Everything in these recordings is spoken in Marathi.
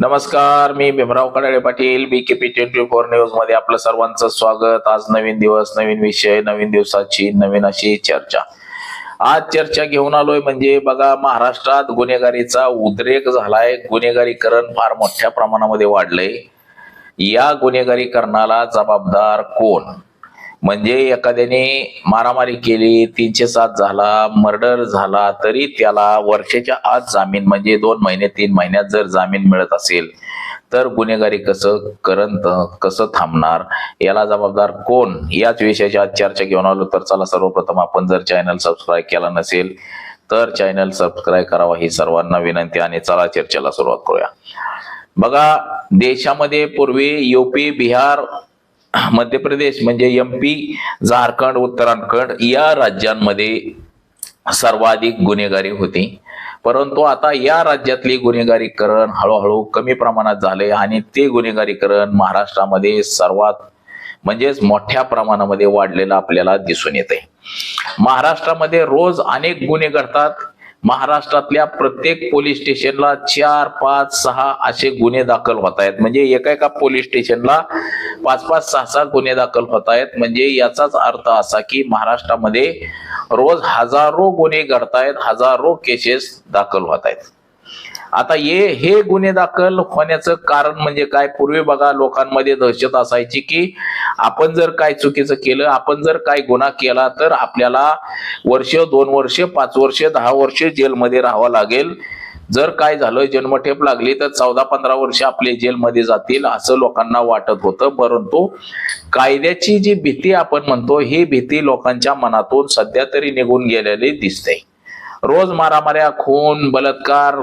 नमस्कार मी Bhimrao Kadale Patil B K P twenty four न्यूजमध्ये आपलं सर्वांचं स्वागत. आज नवीन दिवस नवीन विषय नवीन दिवसाची नवीन अशी चर्चा. आज चर्चा घेऊन आलोय म्हणजे बघा महाराष्ट्रात गुन्हेगारीचा उद्रेक झालाय. गुन्हेगारीकरण फार मोठ्या प्रमाणामध्ये वाढलंय. या गुन्हेगारीकरणाला जबाबदार कोण? म्हणजे एखाद्याने मारामारी केली तीनशे सात झाला मर्डर झाला तरी त्याला वर्षाच्या आत जामीन म्हणजे दोन महिने तीन महिन्यात जर जामीन मिळत असेल तर गुन्हेगारी कसं करंत कसं थांबणार याला जबाबदार कोण? याच विषयाची आज चर्चा घेऊन आलो तर चला सर्वप्रथम आपण जर चॅनल सबस्क्राईब केला नसेल तर चॅनल सबस्क्राईब करावा ही सर्वांना विनंती आणि चला चर्चेला सुरुवात करूया. बघा देशामध्ये पूर्वी युपी बिहार मध्य प्रदेश म्हणजे एम पी झारखंड उत्तराखंड या राज्यांमध्ये सर्वाधिक गुन्हेगारी होती. परंतु आता या राज्यातली गुन्हेगारीकरण हळूहळू कमी प्रमाणात झाले आणि ते गुन्हेगारीकरण महाराष्ट्रामध्ये सर्वात म्हणजेच मोठ्या प्रमाणामध्ये वाढलेलं आपल्याला दिसून येते महाराष्ट्रामध्ये रोज अनेक गुन्हे घडतात. महाराष्ट्रातल्या प्रत्येक पोलीस स्टेशनला चार पाच सहा असे गुन्हे दाखल होत आहेत. म्हणजे एका एका पोलीस स्टेशनला पाच पाच सहा सहा गुन्हे दाखल होत आहेत. म्हणजे याचाच अर्थ असा की महाराष्ट्रामध्ये रोज हजारो गुन्हे घडतायत हजारो केसेस दाखल होत आहेत. आता हे हे गुन्हे दाखल होण्याचं कारण म्हणजे काय? पूर्वी बघा लोकांमध्ये दहशत असायची की आपण जर काय चुकीचं केलं आपण जर काय गुन्हा केला तर आपल्याला वर्ष दोन वर्ष पाच वर्ष दहा वर्ष जेलमध्ये राहावं लागेल. जर काय झालं जन्मठेप लागली तर चौदा पंधरा वर्ष आपले जेलमध्ये जातील असं लोकांना वाटत होतं. परंतु कायद्याची जी भीती आपण म्हणतो ही भीती लोकांच्या मनातून सध्या तरी निघून गेलेली दिसते. रोज मारामाऱ्या खून बलात्कार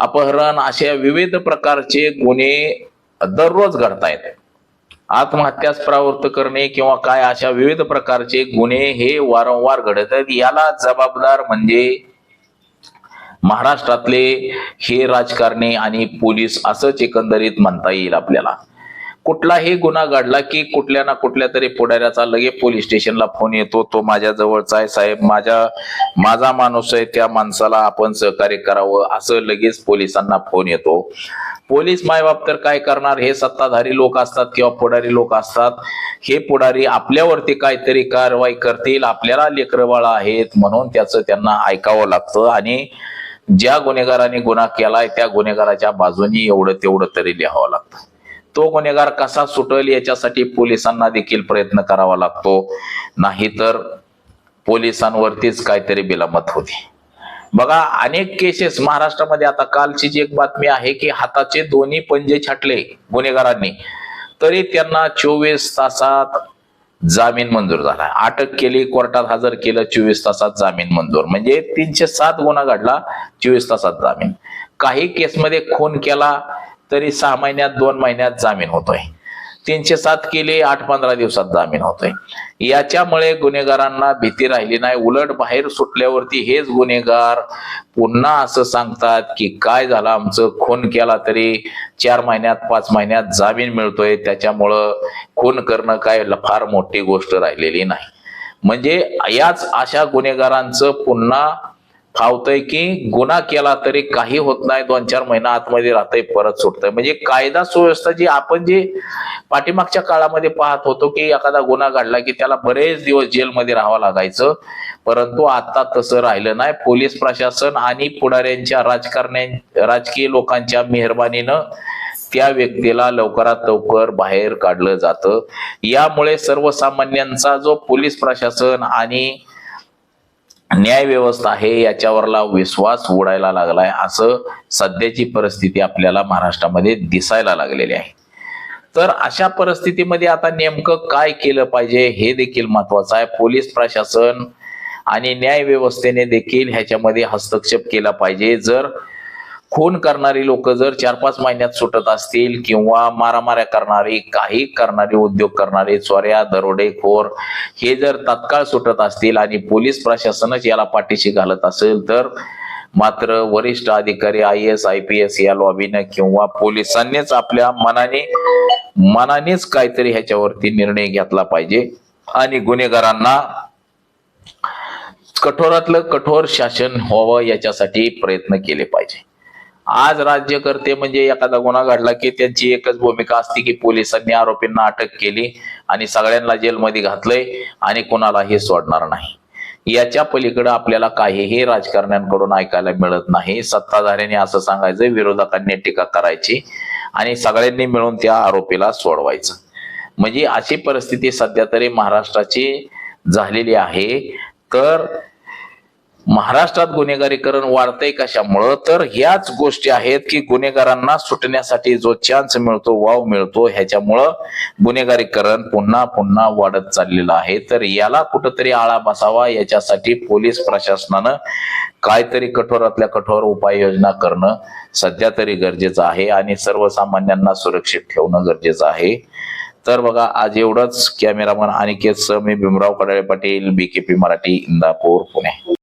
अपहरण अशा विविध प्रकारचे गुन्हे दररोज घडतायत. आत्महत्यास प्रवृत्त करणे किंवा काय अशा विविध प्रकारचे गुन्हे हे वारंवार घडत आहेत याला जबाबदार म्हणजे महाराष्ट्रातले हे राजकारणी आणि पोलीस असंच एकंदरीत म्हणता येईल आपल्याला. कुठलाही गुन्हा घडला की कुठल्या ना कुठल्या तरी पुढाऱ्याचा लगे पोलीस स्टेशनला फोन येतो. तो माझ्या जवळचा आहे साहेब. माझ्या माझा माणूस आहे त्या माणसाला आपण सहकार्य करावं असं लगेच पोलिसांना फोन येतो. पोलीस मायबाप तर काय करणार? हे सत्ताधारी लोक असतात किंवा पुढारी लोक असतात. हे पुढारी आपल्यावरती काहीतरी कारवाई करतील. आपल्याला लेकरबाळा आहेत म्हणून त्याचं त्यांना ऐकावं लागतं आणि ज्या गुन्हेगाराने गुन्हा केलाय त्या गुन्हेगाराच्या बाजूनी एवढं तेवढं तरी लिहावं लागतं. तो गुन्हेगार कसा सुटेल याच्यासाठी पोलिसांना देखील प्रयत्न करावा लागतो. नाहीतर पोलिसांवरतीच काहीतरी बिलामत होते. बघा अनेक केसेस महाराष्ट्रामध्ये आता कालची जी एक बातमी आहे की हाताचे दोन्ही पंजे छाटले गुन्हेगारांनी तरी त्यांना चोवीस तासात जामीन मंजूर झाला. अटक केली कोर्टात हजर केलं चोवीस तासात जामीन मंजूर. म्हणजे तीनशे सात गुन्हा घडला चोवीस तासात जामीन. काही केसमध्ये खून केला तरी सहा महिन्यात दोन महिन्यात जामीन होतोय. तीनशे सात केले आठ पंधरा दिवसात जामीन होतोय. याच्यामुळे गुन्हेगारांना भीती राहिली नाही. उलट बाहेर सुटल्यावरती हेच गुन्हेगार पुन्हा असं सांगतात की काय झालं? आमचं खून केला तरी चार महिन्यात पाच महिन्यात जामीन मिळतोय. त्याच्यामुळं खून करणं काय फार मोठी गोष्ट राहिलेली नाही. म्हणजे याच अशा गुन्हेगारांचं पुन्हा फावतंय की गुन्हा केला तरी काही होत नाही. दोन चार महिना आतमध्ये राहतंय परत सुटतंय. म्हणजे कायदा सुव्यवस्था जी आपण जी पाठीमागच्या काळामध्ये पाहत होतो की एखादा गुन्हा घडला की त्याला बरेच दिवस जेलमध्ये राहावं लागायचं. परंतु आता तसं राहिलं नाही. पोलीस प्रशासन आणि पुढाऱ्यांच्या राजकारण्या राजकीय लोकांच्या मेहरबानीनं त्या व्यक्तीला लवकरात लवकर बाहेर काढलं जातं. यामुळे सर्वसामान्यांचा जो पोलीस प्रशासन आणि न्याय व्यवस्था आहे याच्यावरला विश्वास उडायला लागलाय असं सध्याची परिस्थिती आपल्याला महाराष्ट्रामध्ये दिसायला लागलेली आहे. तर अशा परिस्थितीमध्ये आता नेमकं काय केलं पाहिजे हे देखील महत्वाचं आहे. पोलीस प्रशासन आणि न्याय व्यवस्थेने देखील ह्याच्यामध्ये हस्तक्षेप केला पाहिजे. जर खून करणारी लोक जर चार पाच महिन्यात सुटत असतील किंवा मारामाऱ्या करणारी काही करणारी उद्योग करणारे चोऱ्या दरोडेखोर हे जर तत्काळ सुटत असतील आणि पोलीस प्रशासनच याला पाठीशी घालत असेल तर मात्र वरिष्ठ अधिकारी I S I P S या लॉबीनं किंवा पोलिसांनीच आपल्या मनाने मनानेच काहीतरी ह्याच्यावरती निर्णय घेतला पाहिजे. आणि गुन्हेगारांना कठोरातलं कठोर शासन व्हावं याच्यासाठी प्रयत्न केले पाहिजे. आज राज्यकर्ते म्हणजे एखादा गुन्हा घडला की त्यांची एकच भूमिका असते की पोलिसांनी आरोपींना अटक केली आणि सगळ्यांना जेलमध्ये घातलंय आणि कोणालाही सोडणार नाही. याच्या पलीकडे आपल्याला काहीही राजकारण्यांकडून ऐकायला मिळत नाही. सत्ताधाऱ्यांनी असं सांगायचं विरोधकांनी टीका करायची आणि सगळ्यांनी मिळून त्या आरोपीला सोडवायचं. म्हणजे अशी परिस्थिती सध्या तरी महाराष्ट्राची झालेली आहे. तर महाराष्ट्रात गुन्हेगारीकरण वाढतंय कशामुळं? तर ह्याच गोष्टी आहेत की गुन्हेगारांना सुटण्यासाठी जो चान्स मिळतो वाव मिळतो ह्याच्यामुळं गुन्हेगारीकरण पुन्हा पुन्हा वाढत चाललेलं आहे. तर याला कुठंतरी आळा बसावा याच्यासाठी पोलीस प्रशासनानं काहीतरी कठोरातल्या कठोर उपाययोजना करणं सध्या तरी गरजेचं आहे आणि सर्वसामान्यांना सुरक्षित ठेवणं गरजेचं आहे. तर बघा आज एवढंच. कॅमेरामन अनिकेत सह मी भीमराव कडाळे पाटील बीकेपी मराठी इंदापूर पुणे.